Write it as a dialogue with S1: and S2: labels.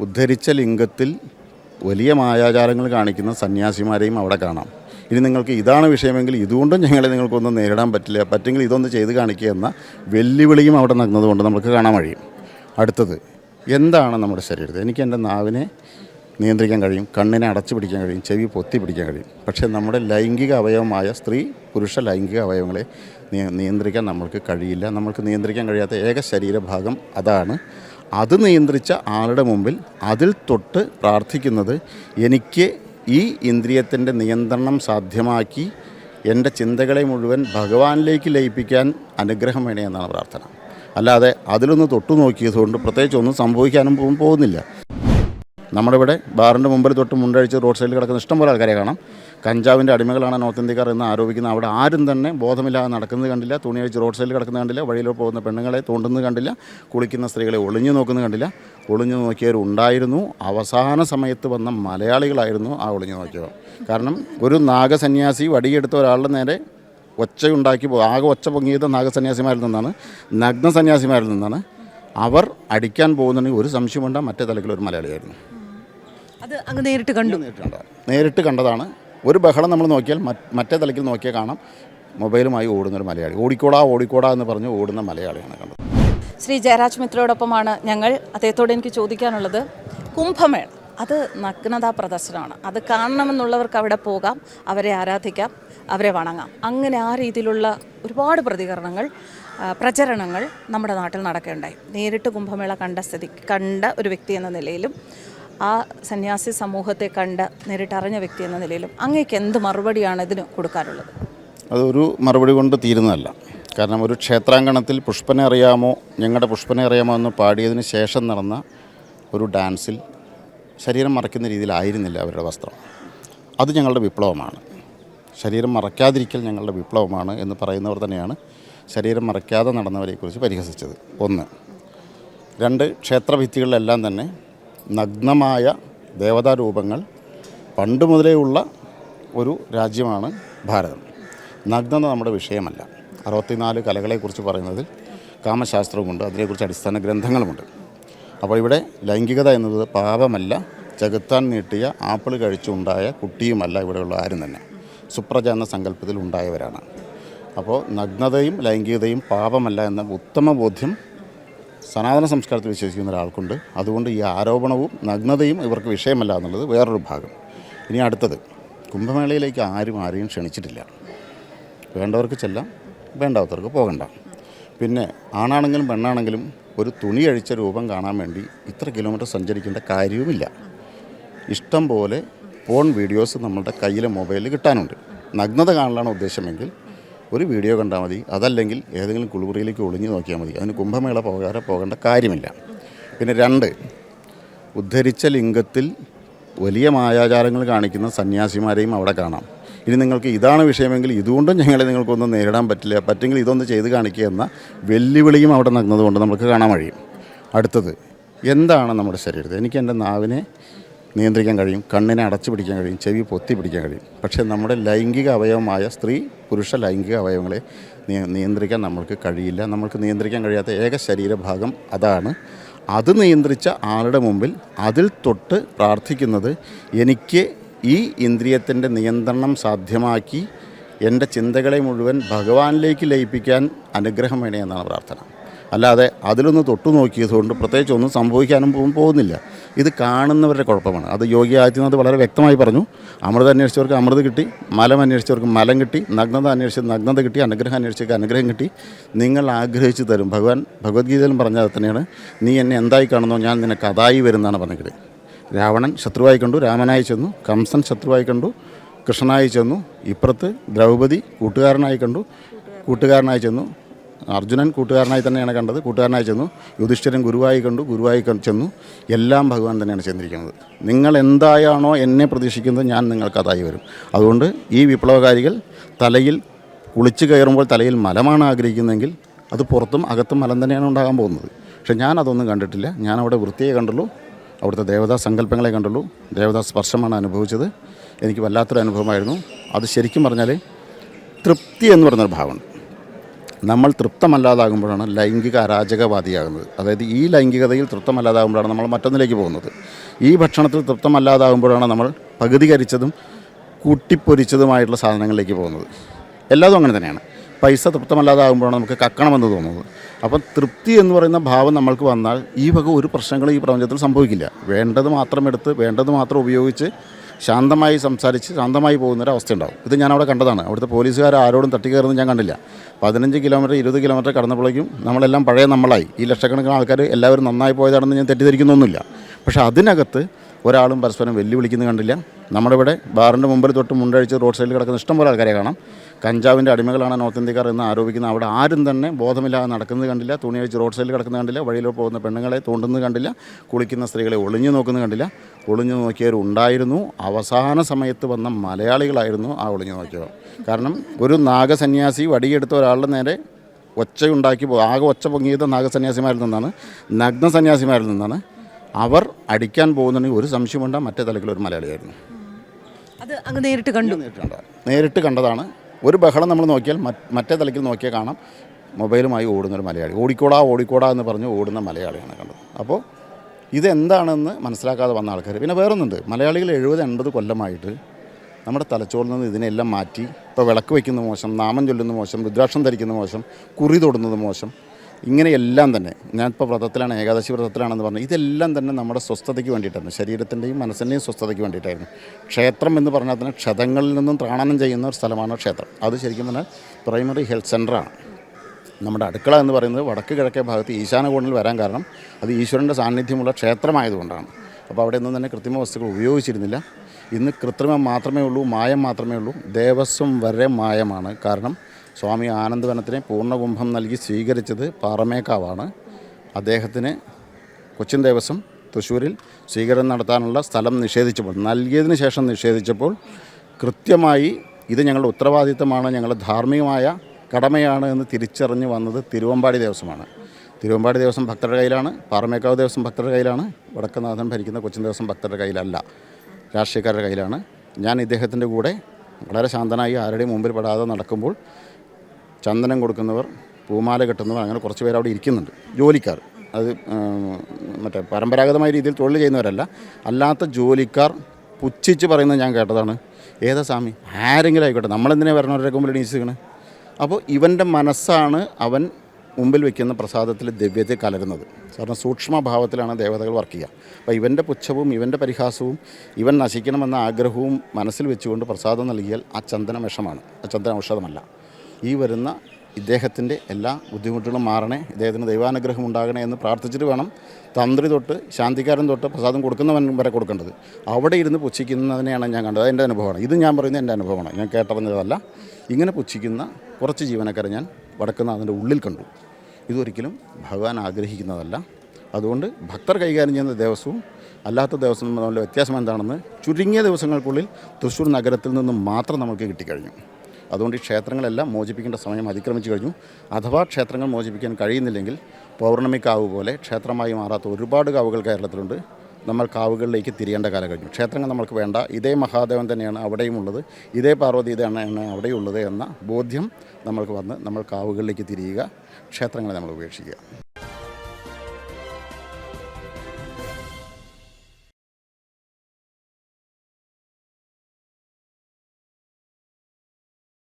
S1: ഉദ്ധരിച്ച ലിംഗത്തിൽ വലിയ മായാചാരങ്ങൾ കാണിക്കുന്ന സന്യാസിമാരെയും അവിടെ കാണാം. ഇനി നിങ്ങൾക്ക് ഇതാണ് വിഷയമെങ്കിൽ ഇതുകൊണ്ടും ഞങ്ങളെ നിങ്ങൾക്കൊന്നും നേരിടാൻ പറ്റില്ല. പറ്റെങ്കിൽ ഇതൊന്ന് ചെയ്ത് കാണിക്കുക എന്ന വെല്ലുവിളിയും അവിടെ നടന്നതുകൊണ്ട് നമുക്ക് കാണാൻ കഴിയും. അടുത്തത് എന്താണ് നമ്മുടെ ശരീരത്തിൽ എനിക്ക് എന്റെ നാവിനെ നിയന്ത്രിക്കാൻ കഴിയും കണ്ണിനെ അടച്ചു പിടിക്കാൻ കഴിയും ചെവി പൊത്തി പിടിക്കാൻ കഴിയും. പക്ഷേ നമ്മുടെ ലൈംഗിക അവയവമായ സ്ത്രീ പുരുഷ ലൈംഗിക അവയവങ്ങളെ നിയ- നിയന്ത്രിക്കാൻ നമ്മൾക്ക് കഴിയില്ല. നമ്മൾക്ക് നിയന്ത്രിക്കാൻ കഴിയാത്ത ഏക ശരീരഭാഗം അതാണ്. അത് നിയന്ത്രിച്ച ആളുടെ മുമ്പിൽ അതിൽ തൊട്ട് പ്രാർത്ഥിക്കുന്നത് എനിക്ക് ഈ ഇന്ദ്രിയത്തിന്റെ നിയന്ത്രണം സാധ്യമാക്കി എന്റെ ചിന്തകളെ മുഴുവൻ ഭഗവാനിലേക്ക് ലയിപ്പിക്കാൻ അനുഗ്രഹം വേണേ എന്നാണ് പ്രാർത്ഥന. അല്ലാതെ അതിലൊന്ന് തൊട്ടു നോക്കിയതുകൊണ്ട് പ്രത്യേകിച്ച് ഒന്നും സംഭവിക്കാനും പോകുന്നില്ല. നമ്മുടെ ഇവിടെ ബാറിന്റെ മുമ്പിൽ തൊട്ട് മുണ്ടഴിച്ച് റോഡ് സൈഡിൽ കിടക്കുന്ന ഇഷ്ടംപോലെ ആൾക്കാരെ കാണാം. കഞ്ചാവിന്റെ അടിമകളാണ് നോർത്ത് ഇന്ത്യക്കാർ എന്ന് ആരോപിക്കുന്ന അവിടെ ആരും തന്നെ ബോധമില്ലാതെ നടക്കുന്നത് കണ്ടില്ല തുണി അഴിച്ച് റോഡ് സൈഡിൽ കിടക്കുന്നത് കണ്ടില്ല വഴിയിലൂടെ പോകുന്ന പെണ്ണുങ്ങളെ തോണ്ടുന്നത് കണ്ടില്ല കുളിക്കുന്ന സ്ത്രീകളെ ഒളിഞ്ഞു നോക്കുന്നത് കണ്ടില്ല. ഒളിഞ്ഞു നോക്കിയവരുണ്ടായിരുന്നു അവസാന സമയത്ത് വന്ന മലയാളികളായിരുന്നു ആ ഒളിഞ്ഞു നോക്കിയവർ. കാരണം ഒരു നാഗസന്യാസി വടിയെടുത്ത ഒരാളുടെ നേരെ ഒച്ചയുണ്ടാക്കി പോ ആകെ ഒച്ച പൊങ്ങിയത് നാഗസന്യാസിമാരിൽ നിന്നാണ്. നഗ്ന സന്യാസിമാരിൽ നിന്നാണ്. അവർ അടിക്കാൻ പോകുന്നുണ്ടെങ്കിൽ ഒരു സംശയം വേണ്ട മറ്റേ തലക്കിൽ ഒരു മലയാളിയായിരുന്നു.
S2: അത് അങ്ങ് നേരിട്ട് കണ്ടു.
S1: നേരിട്ട് കണ്ടതാണ്. ഒരു ബഹളം നമ്മൾ നോക്കിയാൽ മറ്റേ തലക്കിൽ നോക്കിയാൽ കാണാം. മൊബൈലുമായി ഓടുന്ന ഒരു മലയാളി. ഓടിക്കോടാ ഓടിക്കോടാ എന്ന് പറഞ്ഞ് ഓടുന്ന മലയാളിയാണ് കണ്ടത്.
S2: ശ്രീ ജയരാജ് മിത്രയോടൊപ്പമാണ് ഞങ്ങൾ അദ്ദേഹത്തോട് എനിക്ക് ചോദിക്കാനുള്ളത്. കുംഭമേള അത് നഗ്നതാ പ്രദർശനമാണ്. അത് കാണണമെന്നുള്ളവർക്ക് അവിടെ പോകാം അവരെ ആരാധിക്കാം അവരെ വണങ്ങാം. അങ്ങനെ ആ രീതിയിലുള്ള ഒരുപാട് പ്രതികരണങ്ങൾ പ്രചരണങ്ങൾ നമ്മുടെ നാട്ടിൽ നടക്കുകയുണ്ടായി നേരിട്ട് കുംഭമേള കണ്ട സ്ഥിതി കണ്ട ഒരു വ്യക്തി എന്ന നിലയിലും ആ സന്യാസി സമൂഹത്തെ കണ്ട് നേരിട്ടറിഞ്ഞ വ്യക്തി എന്ന നിലയിലും അങ്ങേക്ക് എന്ത് മറുപടിയാണ് ഇതിന് കൊടുക്കാറുള്ളത്
S1: അതൊരു മറുപടി കൊണ്ട് തീരുന്നതല്ല. കാരണം ഒരു ക്ഷേത്രാങ്കണത്തിൽ പുഷ്പനെ അറിയാമോ ഞങ്ങളുടെ പുഷ്പനെ അറിയാമോ എന്ന് പാടിയതിന് ശേഷം നടന്ന ഒരു ഡാൻസിൽ ശരീരം മറയ്ക്കുന്ന രീതിയിലായിരുന്നില്ല അവരുടെ വസ്ത്രം. അത് ഞങ്ങളുടെ വിപ്ലവമാണ്. ശരീരം മറയ്ക്കാതിരിക്കൽ ഞങ്ങളുടെ വിപ്ലവമാണ് എന്ന് പറയുന്നവർ തന്നെയാണ് ശരീരം മറയ്ക്കാതെ നടന്നവരെക്കുറിച്ച് പരിഹസിച്ചത്. ഒന്ന്. രണ്ട് ക്ഷേത്രഭിത്തികളിലെല്ലാം തന്നെ നഗ്നമായ ദേവതാരൂപങ്ങൾ പണ്ട് മുതലേ ഉള്ള ഒരു രാജ്യമാണ് ഭാരതം. നഗ്നത നമ്മുടെ വിഷയമല്ല. അറുപത്തിനാല് കലകളെക്കുറിച്ച് പറയുന്നതിൽ കാമശാസ്ത്രവുമുണ്ട് അതിനെക്കുറിച്ച് അടിസ്ഥാന ഗ്രന്ഥങ്ങളുമുണ്ട്. അപ്പോൾ ഇവിടെ ലൈംഗികത എന്നത് പാപമല്ല ചെകുത്താൻ നീട്ടിയ ആപ്പിൾ കഴിച്ചുണ്ടായ കുട്ടിയുമല്ല ഇവിടെയുള്ള ആരും തന്നെ. സുപ്രജ എന്ന സങ്കല്പത്തിൽ ഉണ്ടായവരാണ് അപ്പോൾ നഗ്നതയും ലൈംഗികതയും പാപമല്ല എന്ന ഉത്തമ ബോധ്യം സനാതന സംസ്കാരത്തിൽ വിശ്വസിക്കുന്ന ഒരാൾക്കുണ്ട്. അതുകൊണ്ട് ഈ ആരോപണവും നഗ്നതയും ഇവർക്ക് വിഷയമല്ല എന്നുള്ളത് വേറൊരു ഭാഗം. ഇനി അടുത്തത് കുംഭമേളയിലേക്ക് ആരും ആരെയും ക്ഷണിച്ചിട്ടില്ല. വേണ്ടവർക്ക് ചെല്ലാം വേണ്ടാത്തവർക്ക് പോകണ്ട. പിന്നെ ആണാണെങ്കിലും പെണ്ണാണെങ്കിലും ഒരു തുണി അഴിച്ച രൂപം കാണാൻ വേണ്ടി ഇത്ര കിലോമീറ്റർ സഞ്ചരിക്കേണ്ട കാര്യവുമില്ല. ഇഷ്ടം പോലെ ഫോൺ വീഡിയോസ് നമ്മളുടെ കയ്യിലെ മൊബൈലിൽ കിട്ടാനുണ്ട്. നഗ്നത കാണലാണ് ഉദ്ദേശമെങ്കിൽ ഒരു വീഡിയോ കണ്ടാൽ മതി. അതല്ലെങ്കിൽ ഏതെങ്കിലും കുളിമുറിയിലേക്ക് ഒളിഞ്ഞു നോക്കിയാൽ മതി. അതിന് കുംഭമേള പോകാതെ പോകേണ്ട കാര്യമില്ല. പിന്നെ രണ്ട് ഉദ്ധരിച്ച ലിംഗത്തിൽ വലിയ മായാചാരങ്ങൾ കാണിക്കുന്ന സന്യാസിമാരെയും അവിടെ കാണാം. ഇനി നിങ്ങൾക്ക് ഇതാണ് വിഷയമെങ്കിൽ ഇതുകൊണ്ടും ഞങ്ങളെ നിങ്ങൾക്കൊന്നും നേരിടാൻ പറ്റില്ല. പറ്റെങ്കിൽ ഇതൊന്ന് ചെയ്ത് കാണിക്കുക എന്ന വെല്ലുവിളിയും അവിടെ നടന്നതുകൊണ്ട് നമുക്ക് കാണാൻ കഴിയും. അടുത്തത് എന്താണ് നമ്മുടെ ശരീരത്തിൽ എനിക്ക് എന്റെ നാവിനെ നിയന്ത്രിക്കാൻ കഴിയും കണ്ണിനെ അടച്ചു പിടിക്കാൻ കഴിയും ചെവി പൊത്തി പിടിക്കാൻ കഴിയും. പക്ഷേ നമ്മുടെ ലൈംഗിക അവയവമായ സ്ത്രീ പുരുഷ ലൈംഗിക അവയവങ്ങളെ നിയ- നിയന്ത്രിക്കാൻ നമ്മൾക്ക് കഴിയില്ല. നമ്മൾക്ക് നിയന്ത്രിക്കാൻ കഴിയാത്ത ഏക ശരീരഭാഗം അതാണ്. അത് നിയന്ത്രിച്ച ആളുടെ മുമ്പിൽ അതിൽ തൊട്ട് പ്രാർത്ഥിക്കുന്നത് എനിക്ക് ഈ ഇന്ദ്രിയത്തിന്റെ നിയന്ത്രണം സാധ്യമാക്കി എന്റെ ചിന്തകളെ മുഴുവൻ ഭഗവാനിലേക്ക് ലയിപ്പിക്കാൻ അനുഗ്രഹം വേണേ എന്നാണ് പ്രാർത്ഥന. അല്ലാതെ അതിലൊന്ന് തൊട്ടു നോക്കിയതുകൊണ്ട് പ്രത്യേകിച്ച് ഒന്നും സംഭവിക്കാനും പോകുന്നില്ല. ഇത് കാണുന്നവരുടെ കുഴപ്പമാണ്. അത് യോഗി ആദിത്യനാഥ് വളരെ വ്യക്തമായി പറഞ്ഞു. അമൃത അന്വേഷിച്ചവർക്ക് അമൃത് കിട്ടി മലം അന്വേഷിച്ചവർക്ക് മലം കിട്ടി നഗ്നത അന്വേഷിച്ച് നഗ്നത കിട്ടി അനുഗ്രഹം അന്വേഷിച്ചവർക്ക് അനുഗ്രഹം കിട്ടി. നിങ്ങൾ ആഗ്രഹിച്ചു തരും. ഭഗവാൻ ഭഗവത്ഗീതയിലും പറഞ്ഞത് തന്നെയാണ്. നീ എന്നെ എന്തായി കാണുന്നോ? ഞാൻ നിനക്ക് അതായി വരുന്നതാണ് പറഞ്ഞത്. രാവണൻ ശത്രുവായി കണ്ടു രാമനായി ചെന്നു കംസൻ ശത്രുവായി കണ്ടു കൃഷ്ണനായി ചെന്നു ഇപ്പുറത്ത് ദ്രൗപദി കൂട്ടുകാരനായി കണ്ടു കൂട്ടുകാരനായി ചെന്നു അർജുനൻ കൂട്ടുകാരനായി തന്നെയാണ് കണ്ടത്. കൂട്ടുകാരനായി ചെന്നു. യുധിഷ്ഠിരൻ ഗുരുവായി കണ്ടു. ഗുരുവായി ചെന്നു. എല്ലാം ഭഗവാൻ തന്നെയാണ് ചെന്നിരിക്കുന്നത് നിങ്ങൾ എന്തായാണോ എന്നെ പ്രതീക്ഷിക്കുന്നത് ഞാൻ നിങ്ങൾക്കതായി വരും. അതുകൊണ്ട് ഈ വിപ്ലവകാരികൾ തലയിൽ കുളിച്ച് കയറുമ്പോൾ തലയിൽ മലമാണ് ആഗ്രഹിക്കുന്നതെങ്കിൽ അത് പുറത്തും അകത്തും മലം തന്നെയാണ് ഉണ്ടാകാൻ പോകുന്നത്. പക്ഷേ ഞാൻ അതൊന്നും കണ്ടിട്ടില്ല. ഞാൻ അവിടെ വൃത്തിയെ കണ്ടുള്ളൂ. അവിടുത്തെ ദേവതാ സങ്കല്പങ്ങളെ കണ്ടുള്ളൂ. ദേവതാ സ്പർശമാണ് അനുഭവിച്ചത്. എനിക്ക് വല്ലാത്തൊരു അനുഭവമായിരുന്നു. അത് ശരിക്കും പറഞ്ഞാൽ തൃപ്തി എന്ന് പറയുന്നൊരു ഭാവമുണ്ട്. നമ്മൾ തൃപ്തമല്ലാതാകുമ്പോഴാണ് ലൈംഗിക അരാജകവാദിയാകുന്നത്. അതായത് ഈ ലൈംഗികതയിൽ തൃപ്തമല്ലാതാകുമ്പോഴാണ് നമ്മൾ മറ്റൊന്നിലേക്ക് പോകുന്നത്. ഈ ഭക്ഷണത്തിൽ തൃപ്തമല്ലാതാകുമ്പോഴാണ് നമ്മൾ പകുതി കരിച്ചതും കൂട്ടിപ്പൊരിച്ചതുമായിട്ടുള്ള സാധനങ്ങളിലേക്ക് പോകുന്നത്. എല്ലാതും അങ്ങനെ തന്നെയാണ്. പൈസ തൃപ്തമല്ലാതാകുമ്പോഴാണ് നമുക്ക് കക്കണമെന്ന് തോന്നുന്നത്. അപ്പം തൃപ്തി എന്ന് പറയുന്ന ഭാവം നമ്മൾക്ക് വന്നാൽ ഈ വക ഒരു പ്രശ്നങ്ങളും ഈ പ്രപഞ്ചത്തിൽ സംഭവിക്കില്ല. വേണ്ടത് മാത്രം എടുത്ത് വേണ്ടത് മാത്രം ഉപയോഗിച്ച് ശാന്തമായി സംസാരിച്ച് ശാന്തമായി പോകുന്നൊരവസ്ഥ ഉണ്ടാവും ഇത് ഞാൻ അവിടെ കണ്ടതാണ്. അവിടുത്തെ പോലീസുകാർ ആരോടും തട്ടിക്കയറുന്നത് ഞാൻ കണ്ടില്ല. പതിനഞ്ച് കിലോമീറ്റർ ഇരുപത് കിലോമീറ്റർ കടന്നപ്പോഴേക്കും നമ്മളെല്ലാം പഴയ നമ്മളായി. ഈ ലക്ഷക്കണക്കിന് ആൾക്കാർ എല്ലാവരും നന്നായി പോയതാണെന്ന് ഞാൻ തെറ്റിദ്ധരിക്കുന്നൊന്നുമില്ല. പക്ഷേ അതിനകത്ത് ഒരാളും പരസ്പരം വെല്ലുവിളിക്കുന്നത് കണ്ടില്ല. നമ്മുടെ ഇവിടെ ബാറിന്റെ മുമ്പിൽ തൊട്ട് മുണ്ടഴിച്ച് റോഡ് സൈഡിൽ കിടക്കുന്ന ഇഷ്ടംപോലെ ആൾക്കാരെ കാണാം. കഞ്ചാവിന്റെ അടിമകളാണ് നോർത്ത് ഇന്ത്യക്കാർ എന്ന് ആരോപിക്കുന്ന അവിടെ ആരും തന്നെ ബോധമില്ലാതെ നടക്കുന്നത് കണ്ടില്ല. തുണി അഴിച്ച് റോഡ് സൈഡിൽ കിടക്കുന്നത് കണ്ടില്ല. വഴിയിലൂടെ പോകുന്ന പെണ്ണുങ്ങളെ തോണ്ടുന്നത് കണ്ടില്ല. കുളിക്കുന്ന സ്ത്രീകളെ ഒളിഞ്ഞു നോക്കുന്നത് കണ്ടില്ല. ഒളിഞ്ഞു നോക്കിയവരുണ്ടായിരുന്നു അവസാന സമയത്ത് വന്ന മലയാളികളായിരുന്നു ആ ഒളിഞ്ഞു നോക്കിയവർ. കാരണം ഒരു നാഗസന്യാസി വടിയെടുത്ത ഒരാളുടെ നേരെ ഒച്ചയുണ്ടാക്കി ആകെ ഒച്ച പൊങ്ങിയത് നാഗസന്യാസിമാരിൽ നിന്നാണ്. നഗ്ന സന്യാസിമാരിൽ നിന്നാണ്. അവർ അടിക്കാൻ പോകുന്നുണ്ടെങ്കിൽ ഒരു സംശയമുണ്ട മറ്റേ തലക്കിൽ ഒരു മലയാളിയായിരുന്നു.
S3: അത് അങ്ങ് നേരിട്ട് കണ്ടു.
S1: നേരിട്ട് കണ്ടതാണ് നേരിട്ട് കണ്ടതാണ്. ഒരു ബഹളം നമ്മൾ നോക്കിയാൽ മറ്റേ തലക്കിൽ നോക്കിയാൽ കാണാം മൊബൈലുമായി ഓടുന്ന ഒരു മലയാളി. ഓടിക്കോടാ ഓടിക്കോടാ എന്ന് പറഞ്ഞ് ഓടുന്ന മലയാളിയാണ് കണ്ടത്. അപ്പോൾ ഇതെന്താണെന്ന് മനസ്സിലാക്കാതെ വന്ന ആൾക്കാർ പിന്നെ വേറൊന്നുണ്ട്. മലയാളികൾ എഴുപത് എൺപത് കൊല്ലമായിട്ട് നമ്മുടെ തലച്ചോറിൽ നിന്ന് ഇതിനെല്ലാം മാറ്റി ഇപ്പോൾ വിളക്ക് വയ്ക്കുന്ന മോശം നാമം ചൊല്ലുന്ന മോശം രുദ്രാക്ഷം ധരിക്കുന്ന മോശം കുറി തൊടുന്നത് മോശം ഇങ്ങനെയെല്ലാം തന്നെ. ഞാനിപ്പോൾ വ്രതത്തിലാണ് ഏകാദശി വ്രതത്തിലാണെന്ന് പറഞ്ഞു ഇതെല്ലാം തന്നെ നമ്മുടെ സ്വസ്ഥതയ്ക്ക് വേണ്ടിയിട്ടായിരുന്നു. ശരീരത്തിന്റെയും മനസ്സിന്റെയും സ്വസ്ഥതയ്ക്ക് വേണ്ടിയിട്ടായിരുന്നു. ക്ഷേത്രം എന്ന് പറഞ്ഞാൽ തന്നെ ക്ഷതങ്ങളിൽ നിന്നും ത്രാണനം ചെയ്യുന്ന ഒരു സ്ഥലമാണ് ക്ഷേത്രം. അത് ശരിക്കും പറഞ്ഞാൽ പ്രൈമറി ഹെൽത്ത് സെന്ററാണ് നമ്മുടെ അടുക്കള എന്ന് പറയുന്നത് വടക്ക് കിഴക്കേ ഭാഗത്ത് ഈശാന കോണിൽ വരാൻ കാരണം അത് ഈശ്വരന്റെ സാന്നിധ്യമുള്ള ക്ഷേത്രമായതുകൊണ്ടാണ്. അപ്പോൾ അവിടെ ഒന്നും തന്നെ കൃത്രിമ വസ്തുക്കൾ ഉപയോഗിച്ചിരുന്നില്ല. ഇന്ന് കൃത്രിമം മാത്രമേ ഉള്ളൂ മായം മാത്രമേ ഉള്ളൂ. ദേവസ്വം വരെ മായമാണ്. കാരണം സ്വാമി ആനന്ദവനത്തിനെ പൂർണകുംഭം നൽകി സ്വീകരിച്ചത് പാറമേക്കാവാണ്. അദ്ദേഹത്തിന് കൊച്ചിൻ ദേവസ്വം തൃശ്ശൂരിൽ സ്വീകരണം നടത്താനുള്ള സ്ഥലം നിഷേധിച്ചപ്പോൾ നൽകിയതിന് ശേഷം നിഷേധിച്ചപ്പോൾ കൃത്യമായി ഇത് ഞങ്ങളുടെ ഉത്തരവാദിത്തമാണ് ഞങ്ങളുടെ ധാർമ്മികമായ കടമയാണ് എന്ന് തിരിച്ചറിഞ്ഞ് വന്നത് തിരുവമ്പാടി ദേവസ്വമാണ്. തിരുവമ്പാടി ദേവസ്വം ഭക്തരുടെ കയ്യിലാണ് പാറമേക്കാവ് ദേവസ്വം ഭക്തരുടെ കയ്യിലാണ് വടക്കനാഥൻ ഭരിക്കുന്ന കൊച്ചിൻ ദേവസ്വം ഭക്തരുടെ കയ്യിലല്ല രാഷ്ട്രീയക്കാരുടെ കയ്യിലാണ്. ഞാൻ ഇദ്ദേഹത്തിന്റെ കൂടെ വളരെ ശാന്തനായി ആരുടെയും മുമ്പിൽ പെടാതെ നടക്കുമ്പോൾ ചന്ദനം കൊടുക്കുന്നവർ പൂമാല കെട്ടുന്നവർ അങ്ങനെ കുറച്ച് പേര് അവിടെ ഇരിക്കുന്നുണ്ട്. ജോലിക്കാർ. അത് മറ്റേ പരമ്പരാഗതമായ രീതിയിൽ തൊഴിൽ ചെയ്യുന്നവരല്ല. അല്ലാത്ത ജോലിക്കാർ പുച്ഛിച്ച് പറയുന്നത് ഞാൻ കേട്ടതാണ്. ഏതാ സ്വാമി? ആരെങ്കിലും ആയിക്കോട്ടെ. നമ്മളെന്തിനാ വരണവരുടെ മുമ്പിൽ എണീച്ചിരിക്കണേ അപ്പോൾ ഇവന്റെ മനസ്സാണ് അവൻ മുമ്പിൽ വയ്ക്കുന്ന പ്രസാദത്തിൽ ദിവ്യത്തെ കലരുന്നത്. കാരണം സൂക്ഷ്മഭാവത്തിലാണ് ദേവതകൾ വർക്ക് ചെയ്യുക. അപ്പോൾ ഇവന്റെ പുച്ഛവും ഇവന്റെ പരിഹാസവും ഇവൻ നശിക്കണമെന്ന ആഗ്രഹവും മനസ്സിൽ വെച്ചുകൊണ്ട് പ്രസാദം നൽകിയാൽ ആ ചന്ദന വിഷമാണ്. ആ ചന്ദന ഔഷധമല്ല. ഈ വരുന്ന ഇദ്ദേഹത്തിന്റെ എല്ലാ ബുദ്ധിമുട്ടുകളും മാറണേ ഇദ്ദേഹത്തിന് ദൈവാനുഗ്രഹം ഉണ്ടാകണേ എന്ന് പ്രാർത്ഥിച്ചിട്ട് വേണം തന്ത്രി തൊട്ട് ശാന്തിക്കാരൻ തൊട്ട് പ്രസാദം കൊടുക്കുന്നവൻ വരെ കൊടുക്കേണ്ടത്. അവിടെ ഇരുന്ന് പുച്ഛിക്കുന്നതിനെയാണ് ഞാൻ കണ്ടത്. അതെന്റെ അനുഭവമാണ്. ഇത് ഞാൻ പറയുന്നത് എന്റെ അനുഭവമാണ്. ഞാൻ കേട്ടറിഞ്ഞതല്ല. ഇങ്ങനെ പുച്ഛിക്കുന്ന കുറച്ച് ജീവനക്കാരെ ഞാൻ വടക്കുന്നാഥന്റെ ഉള്ളിൽ കണ്ടു. ഇതൊരിക്കലും ഭഗവാൻ ആഗ്രഹിക്കുന്നതല്ല. അതുകൊണ്ട് ഭക്തർ കൈകാര്യം ചെയ്യുന്ന ദേവസ്വവും അല്ലാത്ത ദേവസ്വം തമ്മിലുള്ള വ്യത്യാസം എന്താണെന്ന് ചുരുങ്ങിയ ദിവസങ്ങൾക്കുള്ളിൽ തൃശ്ശൂർ നഗരത്തിൽ നിന്ന് മാത്രം നമുക്ക് കിട്ടിക്കഴിഞ്ഞു. അതുകൊണ്ട് ഈ ക്ഷേത്രങ്ങളെല്ലാം മോചിപ്പിക്കേണ്ട സമയം അതിക്രമിച്ചു കഴിഞ്ഞു. അഥവാ ക്ഷേത്രങ്ങൾ മോചിപ്പിക്കാൻ കഴിയുന്നില്ലെങ്കിൽ പൗർണമി കാവ് പോലെ ക്ഷേത്രമായി മാറാത്ത ഒരുപാട് കാവുകൾ കേരളത്തിലുണ്ട്. നമ്മൾ കാവുകളിലേക്ക് തിരിയേണ്ട കാലം കഴിഞ്ഞു ക്ഷേത്രങ്ങൾ നമ്മൾക്ക് വേണ്ട. ഇതേ മഹാദേവൻ തന്നെയാണ് അവിടെയും ഉള്ളത്. ഇതേ പാർവതി ഇതാണ് അവിടെയുള്ളത് എന്ന ബോധ്യം നമ്മൾക്ക് വന്ന് നമ്മൾ കാവുകളിലേക്ക് തിരിയുക ക്ഷേത്രങ്ങളെ നമ്മൾ ഉപേക്ഷിക്കുക.